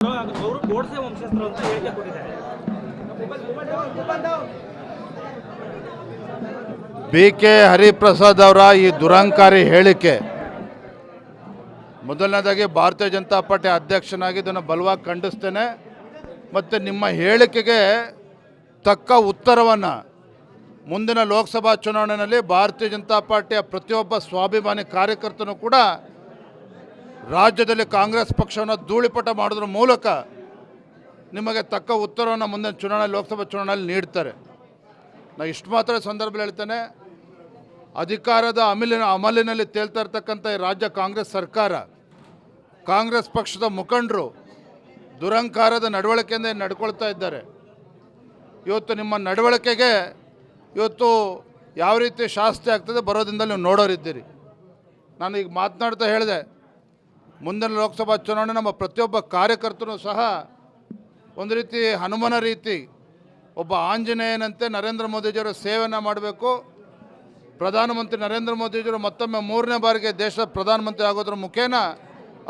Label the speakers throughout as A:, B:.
A: ಅವರು ಗೋಡ್ಸೆ ವಂಶಸ್ಥರು ಅಂತ ಹೇಳಿಕೆ
B: ಬಿ ಕೆ ಹರಿಪ್ರಸಾದ್ ಅವರ ಈ ದುರಂಕಾರಿ ಹೇಳಿಕೆ. ಮೊದಲನೇದಾಗಿ ಭಾರತೀಯ ಜನತಾ ಪಾರ್ಟಿ ಅಧ್ಯಕ್ಷನಾಗಿ ಇದನ್ನು ಬಲವಾಗಿ ಖಂಡಿಸ್ತೇನೆ. ಮತ್ತು ನಿಮ್ಮ ಹೇಳಿಕೆಗೆ ತಕ್ಕ ಉತ್ತರವನ್ನು ಮುಂದಿನ ಲೋಕಸಭಾ ಚುನಾವಣೆಯಲ್ಲಿ ಭಾರತೀಯ ಜನತಾ ಪಾರ್ಟಿಯ ಪ್ರತಿಯೊಬ್ಬ ಸ್ವಾಭಿಮಾನಿ ಕಾರ್ಯಕರ್ತನೂ ಕೂಡ ರಾಜ್ಯದಲ್ಲಿ ಕಾಂಗ್ರೆಸ್ ಪಕ್ಷವನ್ನು ಧೂಳಿಪಟ ಮಾಡೋದ್ರ ಮೂಲಕ ನಿಮಗೆ ತಕ್ಕ ಉತ್ತರವನ್ನು ಮುಂದಿನ ಚುನಾವಣೆ, ಲೋಕಸಭಾ ಚುನಾವಣೆಯಲ್ಲಿ ನೀಡ್ತಾರೆ. ನಾ ಇಷ್ಟು ಮಾತ್ರ ಸಂದರ್ಭದಲ್ಲಿ ಹೇಳ್ತೇನೆ, ಅಧಿಕಾರದ ಅಮಲಿನ ಅಮಲಿನಲ್ಲಿ ತೇಲ್ತಾ ಇರ್ತಕ್ಕಂಥ ಈ ರಾಜ್ಯ ಕಾಂಗ್ರೆಸ್ ಸರ್ಕಾರ, ಕಾಂಗ್ರೆಸ್ ಪಕ್ಷದ ಮುಖಂಡರು ದುರಂಕಾರದ ನಡವಳಿಕೆಯಿಂದ ನಡ್ಕೊಳ್ತಾ ಇದ್ದಾರೆ. ಇವತ್ತು ನಿಮ್ಮ ನಡವಳಿಕೆಗೆ ಇವತ್ತು ಯಾವ ರೀತಿ ಶಾಸ್ತಿ ಆಗ್ತದೆ ಬರೋದ್ರಿಂದ ನೀವು ನೋಡೋರಿದ್ದೀರಿ. ನಾನು ಈಗ ಮಾತನಾಡ್ತಾ ಹೇಳಿದೆ ಮುಂದಿನ ಲೋಕಸಭಾ ಚುನಾವಣೆ ನಮ್ಮ ಪ್ರತಿಯೊಬ್ಬ ಕಾರ್ಯಕರ್ತರು ಸಹ ಒಂದು ರೀತಿ ಹನುಮನ ರೀತಿ ಒಬ್ಬ ಆಂಜನೇಯನಂತೆ ನರೇಂದ್ರ ಮೋದಿಜಿಯವರ ಸೇವೆಯನ್ನು ಮಾಡಬೇಕು. ಪ್ರಧಾನಮಂತ್ರಿ ನರೇಂದ್ರ ಮೋದಿಜಿಯವರು ಮತ್ತೊಮ್ಮೆ ಮೂರನೇ ಬಾರಿಗೆ ದೇಶದ ಪ್ರಧಾನಮಂತ್ರಿ ಆಗೋದ್ರ ಮುಖೇನ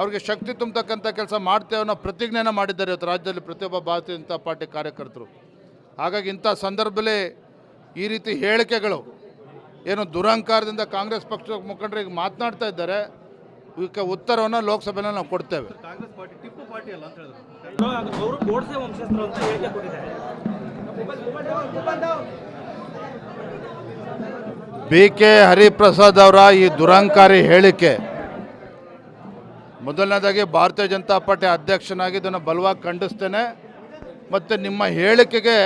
B: ಅವ್ರಿಗೆ ಶಕ್ತಿ ತುಂಬತಕ್ಕಂಥ ಕೆಲಸ ಮಾಡ್ತೇವೆ ಅನ್ನೋ ಪ್ರತಿಜ್ಞೆಯನ್ನು ಮಾಡಿದ್ದಾರೆ ಇವತ್ತು ರಾಜ್ಯದಲ್ಲಿ ಪ್ರತಿಯೊಬ್ಬ ಭಾರತೀಯ ಜನತಾ ಪಾರ್ಟಿ ಕಾರ್ಯಕರ್ತರು. ಹಾಗಾಗಿ ಇಂಥ ಸಂದರ್ಭದಲ್ಲಿ ಈ ರೀತಿ ಹೇಳಿಕೆಗಳು ಏನು ದುರಹಂಕಾರದಿಂದ ಕಾಂಗ್ರೆಸ್ ಪಕ್ಷದ ಮುಖಂಡರಿಗೆ ಮಾತನಾಡ್ತಾ ಇದ್ದಾರೆ. ಉತ್ತರವನ್ನು ಲೋಕಸಭೆಯಲ್ಲಿ ನಾವು ಕೊಡ್ತೇವೆ. ಬಿ ಕೆ ಹರಿಪ್ರಸಾದ್ ಅವರ ಈ ದುರಂಕಾರಿ ಹೇಳಿಕೆ. ಮೊದಲನೇದಾಗಿ ಭಾರತೀಯ ಜನತಾ ಪಾರ್ಟಿ ಅಧ್ಯಕ್ಷನಾಗಿ ಇದನ್ನು ಬಲವಾಗಿ ಖಂಡಿಸ್ತೇನೆ. ಮತ್ತು ನಿಮ್ಮ ಹೇಳಿಕೆಗೆ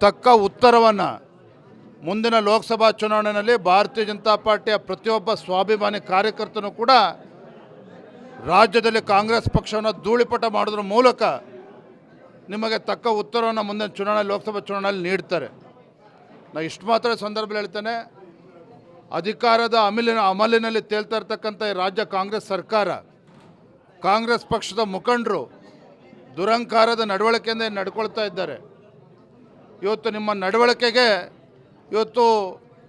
B: ತಕ್ಕ ಉತ್ತರವನ್ನು ಮುಂದಿನ ಲೋಕಸಭಾ ಚುನಾವಣೆಯಲ್ಲಿ ಭಾರತೀಯ ಜನತಾ ಪಾರ್ಟಿಯ ಪ್ರತಿಯೊಬ್ಬ ಸ್ವಾಭಿಮಾನಿ ಕಾರ್ಯಕರ್ತನೂ ಕೂಡ ರಾಜ್ಯದಲ್ಲಿ ಕಾಂಗ್ರೆಸ್ ಪಕ್ಷವನ್ನು ಧೂಳಿಪಟ ಮಾಡೋದ್ರ ಮೂಲಕ ನಿಮಗೆ ತಕ್ಕ ಉತ್ತರವನ್ನು ಮುಂದಿನ ಚುನಾವಣೆ, ಲೋಕಸಭಾ ಚುನಾವಣೆಯಲ್ಲಿ ನೀಡ್ತಾರೆ. ನಾ ಇಷ್ಟು ಮಾತ್ರ ಸಂದರ್ಭದಲ್ಲಿ ಹೇಳ್ತೇನೆ, ಅಧಿಕಾರದ ಅಮಲಿನ ಅಮಲಿನಲ್ಲಿ ತೇಲ್ತಾ ಇರ್ತಕ್ಕಂಥ ಈ ರಾಜ್ಯ ಕಾಂಗ್ರೆಸ್ ಸರ್ಕಾರ, ಕಾಂಗ್ರೆಸ್ ಪಕ್ಷದ ಮುಖಂಡರು ದುರಂಕಾರದ ನಡವಳಿಕೆಯಿಂದ ನಡ್ಕೊಳ್ತಾ ಇದ್ದಾರೆ. ಇವತ್ತು ನಿಮ್ಮ ನಡವಳಿಕೆಗೆ ಇವತ್ತು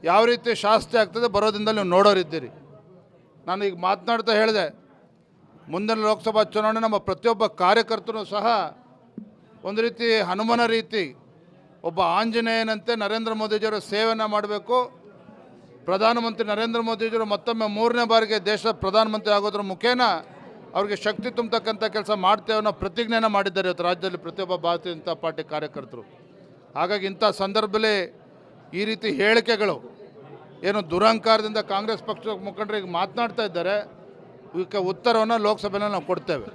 B: ಯಾವ ರೀತಿ ಶಾಸ್ತಿ ಆಗ್ತದೆ ಬರೋದ್ರಿಂದ ನೀವು ನೋಡೋರಿದ್ದೀರಿ. ನಾನು ಈಗ ಮಾತನಾಡ್ತಾ ಹೇಳಿದೆ, ಮುಂದಿನ ಲೋಕಸಭಾ ಚುನಾವಣೆ ನಮ್ಮ ಪ್ರತಿಯೊಬ್ಬ ಕಾರ್ಯಕರ್ತರು ಸಹ ಒಂದು ರೀತಿ ಹನುಮನ ರೀತಿ ಒಬ್ಬ ಆಂಜನೇಯನಂತೆ ನರೇಂದ್ರ ಮೋದಿಜಿಯವರ ಸೇವೆಯನ್ನು ಮಾಡಬೇಕು. ಪ್ರಧಾನಮಂತ್ರಿ ನರೇಂದ್ರ ಮೋದಿಜಿಯವರು ಮತ್ತೊಮ್ಮೆ ಮೂರನೇ ಬಾರಿಗೆ ದೇಶದ ಪ್ರಧಾನಮಂತ್ರಿ ಆಗೋದ್ರ ಮುಖೇನ ಅವ್ರಿಗೆ ಶಕ್ತಿ ತುಂಬತಕ್ಕಂಥ ಕೆಲಸ ಮಾಡ್ತೇವೆ ಅನ್ನೋ ಪ್ರತಿಜ್ಞೆಯನ್ನು ಮಾಡಿದ್ದಾರೆ ಇವತ್ತು ರಾಜ್ಯದಲ್ಲಿ ಪ್ರತಿಯೊಬ್ಬ ಭಾರತೀಯ ಜನತಾ ಪಾರ್ಟಿ ಕಾರ್ಯಕರ್ತರು. ಹಾಗಾಗಿ ಇಂಥ ಸಂದರ್ಭದಲ್ಲಿ ಈ ರೀತಿ ಹೇಳಿಕೆಗಳು ಏನು ದುರಹಂಕಾರದಿಂದ ಕಾಂಗ್ರೆಸ್ ಪಕ್ಷದ ಮುಖಂಡರಿಗೆ ಮಾತನಾಡ್ತಾ ಇದ್ದಾರೆ. ಇದಕ್ಕೆ ಉತ್ತರವನ್ನು ಲೋಕಸಭೆಯಲ್ಲಿ ನಾವು ಕೊಡ್ತೇವೆ.